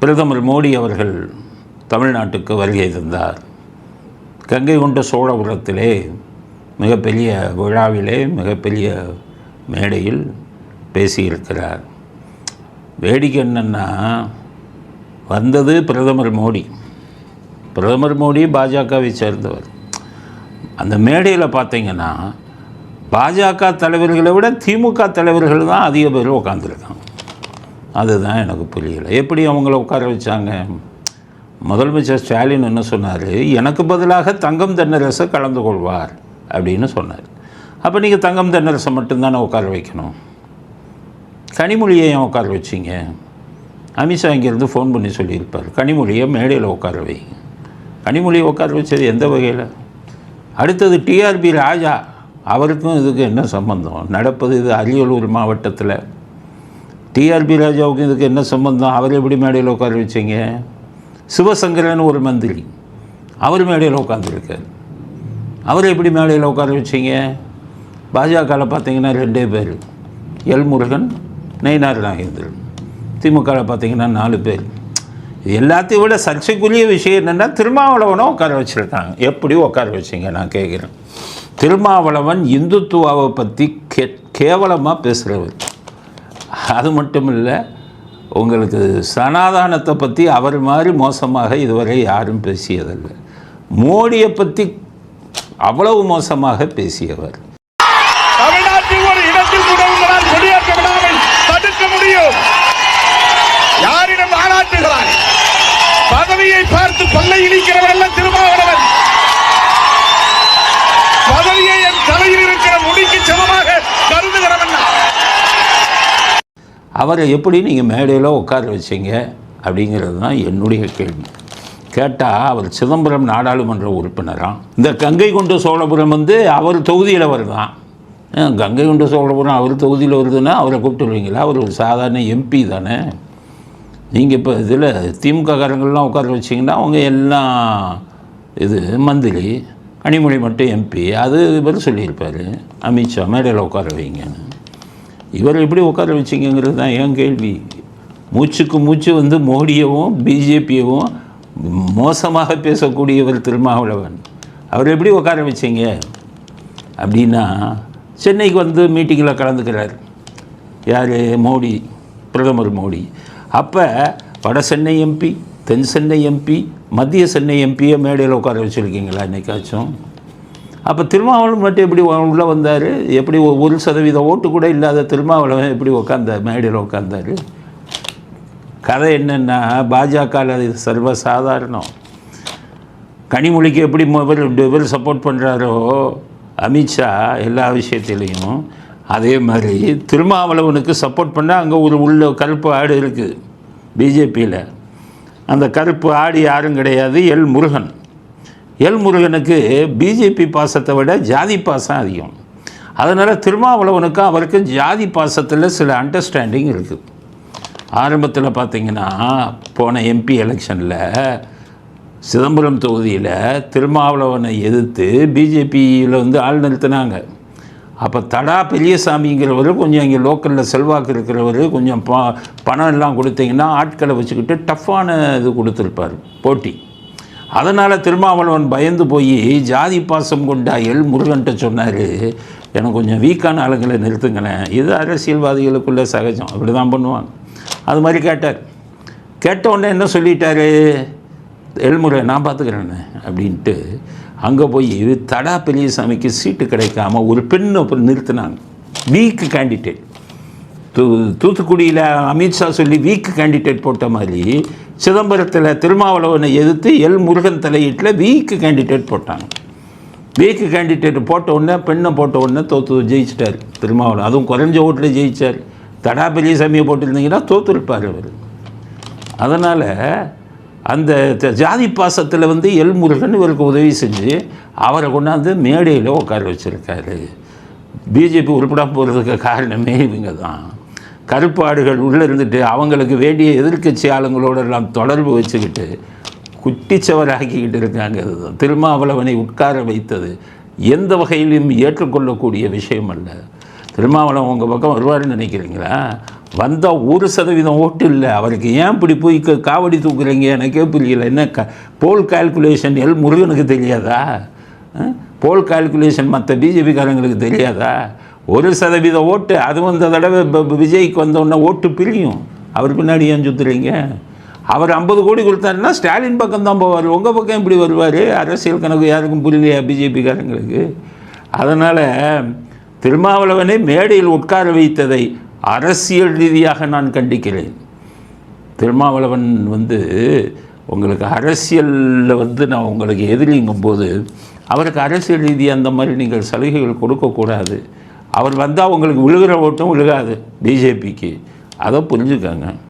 பிரதமர் மோடி அவர்கள் தமிழ்நாட்டுக்கு வருகை தந்தார். கங்கை கொண்ட சோழபுரத்திலே மிகப்பெரிய விழாவிலே மிகப்பெரிய மேடையில் பேசியிருக்கிறார். வேடிக்கை என்னென்னா வந்தது பிரதமர் மோடி. பிரதமர் மோடி பாஜகவை சேர்ந்தவர். அந்த மேடையில் பார்த்தீங்கன்னா பாஜக தலைவர்களை விட திமுக தலைவர்கள் தான் அதிக பேர் உட்காந்துருக்காங்க அதுதான் எனக்கு புரியலை. எப்படி அவங்கள உட்கார வச்சாங்க? முதலமைச்சர் ஸ்டாலின் என்ன சொன்னார்? எனக்கு பதிலாக தங்கம் தென்னரசை கலந்து கொள்வார் அப்படின்னு சொன்னார். அப்போ நீங்கள் தங்கம் தென்னரசை மட்டும்தானே உட்கார வைக்கணும்? கனிமொழியை ஏன் உட்கார வச்சிங்க? அமித்ஷா இங்கேருந்து ஃபோன் பண்ணி சொல்லியிருப்பார். கனிமொழியை மேடையில் உட்கார வைங்க கனிமொழியை உட்கார வச்சது எந்த வகையில்? அடுத்தது டிஆர்பி ராஜா அவருக்கும் இதுக்கு என்ன சம்பந்தம்? நடப்பது இது அரியலூர் மாவட்டத்தில். டிஆர்பி ராஜாவுக்கு இதுக்கு என்ன சம்பந்தம்? அவர் எப்படி மேடையில் உட்கார வச்சீங்க? சிவசங்கரன் ஒரு மந்திரி. அவர் மேடையில் உட்காந்துருக்கார் அவர் எப்படி மேடையில் உட்கார வச்சீங்க? பாஜகவில் பார்த்தீங்கன்னா ரெண்டே பேர். எல் முருகன் நயினார் நாகேந்திரன். திமுகவில் பார்த்தீங்கன்னா நாலு பேர். எல்லாத்தையும் விட சர்ச்சைக்குரிய விஷயம் என்னென்னா திருமாவளவனை உட்கார வச்சுருக்காங்க. எப்படி உட்கார வச்சிங்க? நான் கேட்குறேன் திருமாவளவன் இந்துத்துவாவை பற்றி கே கேவலமாக பேசுகிறவர் அது மட்டும் இல்லை உங்களுக்கு சனாதானத்தை பற்றி அவர் மாதிரி மோசமாக இதுவரை யாரும் பேசியதில்லை. மோடியை பற்றி அவ்வளவு மோசமாக பேசியவர். இடத்தில் முடியும். யாரிடம் ஆராட்டுகிறார் பதவியை பார்த்து பல்லை இழிக்கிறவர் திருமாவளவன். பதவியை என் தலையில் இருக்கிற முடிக்கு சமமாக கருதுகிறவன் அவரை எப்படி நீங்கள் மேடையில் உட்கார வச்சீங்க அப்படிங்கிறது தான் என்னுடைய கேள்வி. கேட்டால் அவர் சிதம்பரம் நாடாளுமன்ற உறுப்பினராம் இந்த கங்கை கொண்ட சோழபுரம் வந்து அவர் தொகுதியில் வருதான் கங்கை கொண்ட சோழபுரம் அவர் தொகுதியில் வருதுன்னா அவரை கூப்பிட்டுருவீங்களா? அவர் ஒரு சாதாரண எம்பி தானே. நீங்கள் இப்போ இதில் திமுக காரங்கள்லாம் உட்கார வச்சிங்கன்னா அவங்க எல்லாம் இது மந்திரி கனிமொழி மட்டும் எம்பி அது இவர் சொல்லியிருப்பார். அமித்ஷா மேடையில் உட்கார வைங்கன்னு. இவரை எப்படி உட்கார வச்சிங்கிறது தான் என் கேள்வி. மூச்சுக்கு மூச்சு வந்து மோடியவும் பிஜேபியவும் மோசமாக பேசக்கூடியவர் திருமாவளவன். அவர் எப்படி உட்கார வச்சீங்க? அப்படின்னா சென்னைக்கு வந்து மீட்டிங்கில் கலந்துக்கிறார். யார்? மோடி பிரதமர் மோடி. அப்போ வட சென்னை எம்பி தென் சென்னை எம்பி மத்திய சென்னை எம்பியை மேடையில் உட்கார வச்சுருக்கீங்களா என்னைக்காச்சும் அப்போ திருமாவளவன் மட்டும் எப்படி உள்ளே வந்தார்? எப்படி ஒரு சதவீத ஓட்டு கூட இல்லாத திருமாவளவன் எப்படி உட்காந்தார் மேடையில் உட்காந்தார் கதை என்னென்னா பாஜகவில் அது சர்வசாதாரணம். கனிமொழிக்கு எப்படி மொ- இவர் இவர் சப்போர்ட் பண்ணுறாரோ அமித்ஷா எல்லா விஷயத்திலையும் அதே மாதிரி திருமாவளவனுக்கு சப்போர்ட் பண்ணால் அங்கே ஒரு உள்ள கருப்பு ஆடு இருக்குது பிஜேபியில் அந்த கருப்பு ஆடு யாரும் கிடையாது எல் முருகன். எல் முருகனுக்கு பிஜேபி பாசத்தை விட ஜாதி பாசம் அதிகம். அதனால் திருமாவளவனுக்கும் அவருக்கும் ஜாதி பாசத்தில் சில அண்டர்ஸ்டாண்டிங் இருக்குது ஆரம்பத்தில் பார்த்தீங்கன்னா போன எம்பி எலெக்ஷனில் சிதம்பரம் தொகுதியில் திருமாவளவனை எதிர்த்து பிஜேபியில் வந்து ஆள் நிறுத்தினாங்க. அப்போ தடா பெரியசாமிங்கிறவர் கொஞ்சம் இங்கே லோக்கலில் செல்வாக்கு இருக்கிறவர் கொஞ்சம் ப பணம் எல்லாம் கொடுத்தீங்கன்னா ஆட்களை வச்சுக்கிட்டு டஃப்பான இது கொடுத்துருப்பார் போட்டி. அதனால் திருமாவளவன் பயந்து போய் ஜாதி பாசம் கொண்ட எல் முருகன்ட்ட சொன்னார் எனக்கு கொஞ்சம் வீக்கான ஆளுங்களை நிறுத்துங்களேன். இது அரசியல்வாதிகளுக்குள்ள சகஜம். அப்படி தான் பண்ணுவாங்க. அது மாதிரி கேட்டார். கேட்ட உடனே என்ன சொல்லிட்டாரு? எல்முறை நான் பார்த்துக்கிறேன்னு அப்படின்ட்டு அங்கே போய் தடா பெரியசாமிக்கு சீட்டு கிடைக்காம ஒரு பெண்ணை நிறுத்தினாங்க. வீக்கு கேண்டிடேட் தூ தூத்துக்குடியில் அமித்ஷா சொல்லி வீக் கேண்டிடேட் போட்ட மாதிரி சிதம்பரத்தில் திருமாவளவனை எதிர்த்து எல் முருகன் தலையீட்டில் வீக்கு கேண்டிடேட் போட்டாங்க. வீக்கு கேண்டிடேட் போட்ட உடனே பெண்ணை போட்ட உடனே தோத்து ஜெயிச்சிட்டார் திருமாவளவன். அதுவும் குறைஞ்ச ஓட்டில் ஜெயித்தார் தடா பெரியசாமியை போட்டிருந்தீங்கன்னா தோத்துருப்பார் அவர். அதனால் அந்த த- ஜாதி பாசத்தில் வந்து எல் முருகன் இவருக்கு உதவி செஞ்சு அவரை கொண்டாந்து மேடையில் உட்கார வச்சுருக்காரு. பிஜேபி உருப்படாம போகிறதுக்கு காரணமே இவங்க தான் கருப்பாடுகள் உள்ளே இருந்துட்டு அவங்களுக்கு வேண்டிய எதிர்க்கட்சி ஆளுங்களோட எல்லாம் தொடர்பு வச்சுக்கிட்டு குட்டிச்சவராக்கிக்கிட்டு இருக்காங்க. அதுதான் திருமாவளவனை உட்கார வைத்தது எந்த வகையிலும் ஏற்றுக்கொள்ளக்கூடிய விஷயம் அல்ல. திருமாவளவன் உங்கள் பக்கம் வருவாருன்னு நினைக்கிறீங்களா? வந்தால் ஒரு சதவீதம் ஓட்டு இல்லை. அவருக்கு ஏன் இப்படி போய் காவடி தூக்குறீங்க? எனக்கே புரியல. என்ன க போல் கால்குலேஷன் எல் முருகனுக்கு தெரியாதா? போல் கால்குலேஷன் மற்ற பிஜேபிக்காரங்களுக்கு தெரியாதா? ஒரு சதவீத ஓட்டு அதுவும் இந்த தடவை இப்போ விஜய்க்கு வந்தோடனே ஓட்டு பிரியும். அவர் பின்னாடி ஏன் சுற்றுறீங்க அவர் ஐம்பது கோடி கொடுத்தாருன்னா ஸ்டாலின் பக்கம் தான் போவார். உங்கள் பக்கம் இப்படி வருவார்? அரசியல் கணக்கு யாருக்கும் புரியலையா பிஜேபிக்காரங்களுக்கு? அதனால் திருமாவளவனை மேடையில் உட்கார வைத்ததை அரசியல் ரீதியாக நான் கண்டிக்கிறேன். திருமாவளவன் வந்து உங்களுக்கு அரசியலில் வந்து நான் உங்களுக்கு எதிரிங்கும் போது அவருக்கு அரசியல் ரீதியாக அந்த மாதிரி நீங்கள் சலுகைகள் கொடுக்கக்கூடாது. அவர் வந்தால் உங்களுக்கு விழுகிற ஓட்டும் விழுகாது. பிஜேபிக்கு அதை புரிஞ்சுக்கோங்க.